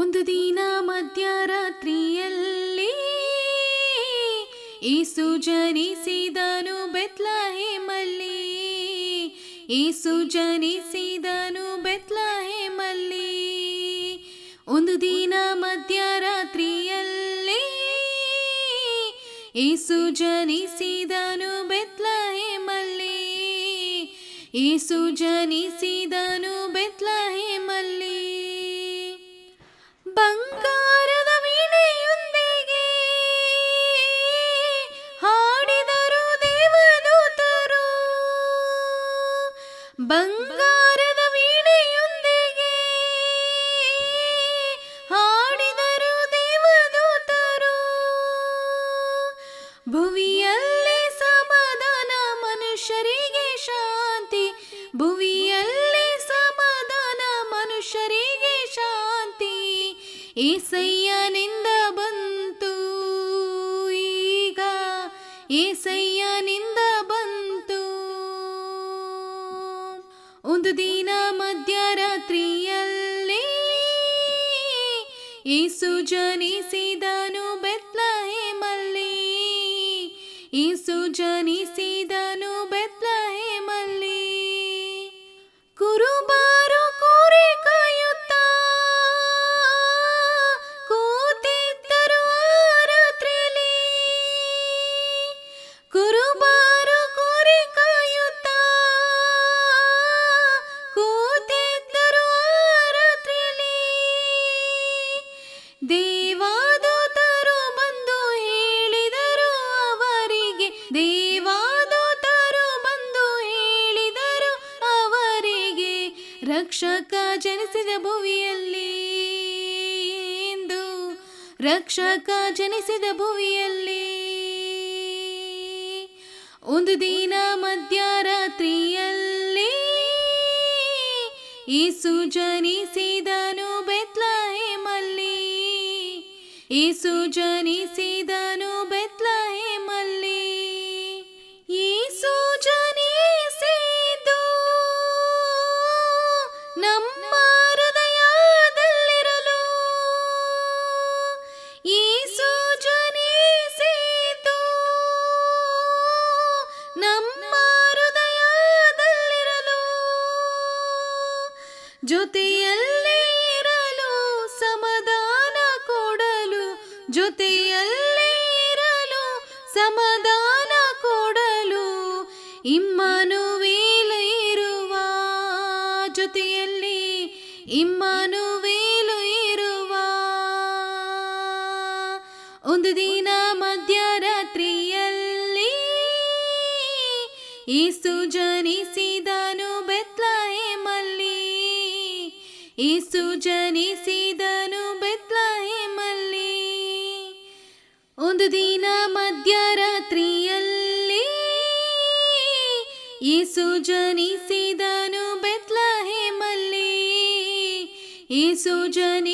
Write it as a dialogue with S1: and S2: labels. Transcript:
S1: ಒಂದು ದಿನ ಮಧ್ಯರಾತ್ರಿಯಲ್ಲಿ ಏಸು ಜನಿಸಿದನು ಬೆತ್ಲಹೇಮಲ್ಲಿ. ಏಸು ಜನಿಸಿದನು ಬೆತ್ಲಹೇಮಲ್ಲಿ. ಒಂದು ದಿನ ಮಧ್ಯರಾತ್ರಿಯಲ್ಲಿ ಏಸು ಜನಿಸಿದನು ಬೆತ್ಲಹೇಮಲ್ಲಿ. ಏಸು ಜನಿಸಿದನು ಬಂಗಾರದ ವೀಣೆಯೊಂದಿಗೆ ಹಾಡಿದರು ದೇವದೂತರು. ಭುವಿಯಲ್ಲಿ ಸಮಾಧಾನ, ಮನುಷ್ಯರಿಗೆ ಶಾಂತಿ. ಭುವಿಯಲ್ಲಿ ಸಮಾಧಾನ, ಮನುಷ್ಯರಿಗೆ ಶಾಂತಿ. ಏಸಯ್ಯನಿಂದ ಬಂತು ಈಗ. ಏಸಯ್ಯನಿಂದ ಒಂದು ದಿನ ಮಧ್ಯರಾತ್ರಿಯಲ್ಲಿ ಏಸು ಜನಿಸಿದನು ಬೆತ್ಲಹೇಮಲ್ಲಿ. ಏಸು ಜನಿಸಿದನು ದೇವಾದೂತರು ಬಂದು ಹೇಳಿದರು ಅವರಿಗೆ. ದೇವಾದೂತರು ಬಂದು ಹೇಳಿದರು ಅವರಿಗೆ. ರಕ್ಷಕ ಜನಿಸಿದ ಭುವಿಯಲ್ಲಿ ಎಂದು ರಕ್ಷಕ ಜನಿಸಿದ ಭುವಿಯಲ್ಲಿ ಒಂದು ದಿನ ಮಧ್ಯರಾತ್ರಿಯಲ್ಲಿ ಈಸು ಜನಿಸಿದನು. ಏಸು ಜನಿಸಿದನು ಬೆತ್ಲಹೇಮಲ್ಲಿ. ಏಸು ಜನಿಸಿದು ನಮ್ಮ ಹೃದಯದಲ್ಲಿರಲು. ಏಸು ಜನಿಸಿದು ನಮ್ಮ ಹೃದಯದಲ್ಲಿರಲು. ಜೊತೆಯಲ್ಲೇ ಜೊತೆಯಲ್ಲೇ ಇರಲು ಸಮಾಧಾನ ಕೊಡಲು ಇಮ್ಮನುವೇಲ ಇರುವ ಜೊತೆಯಲ್ಲಿ ಇಮ್ಮನುವೇಲು ಇರುವ ಒಂದು ದಿನ ಮಧ್ಯರಾತ್ರಿಯಲ್ಲಿ ಏಸು ಜನಿಸಿದನು ಒಂದು ದಿನ ಮಧ್ಯರಾತ್ರಿಯಲ್ಲಿ ಏಸು ಜನಿಸಿದನು ಬೆತ್ಲಹೇಮಲ್ಲಿ. ಏಸು ಜನಿಸಿ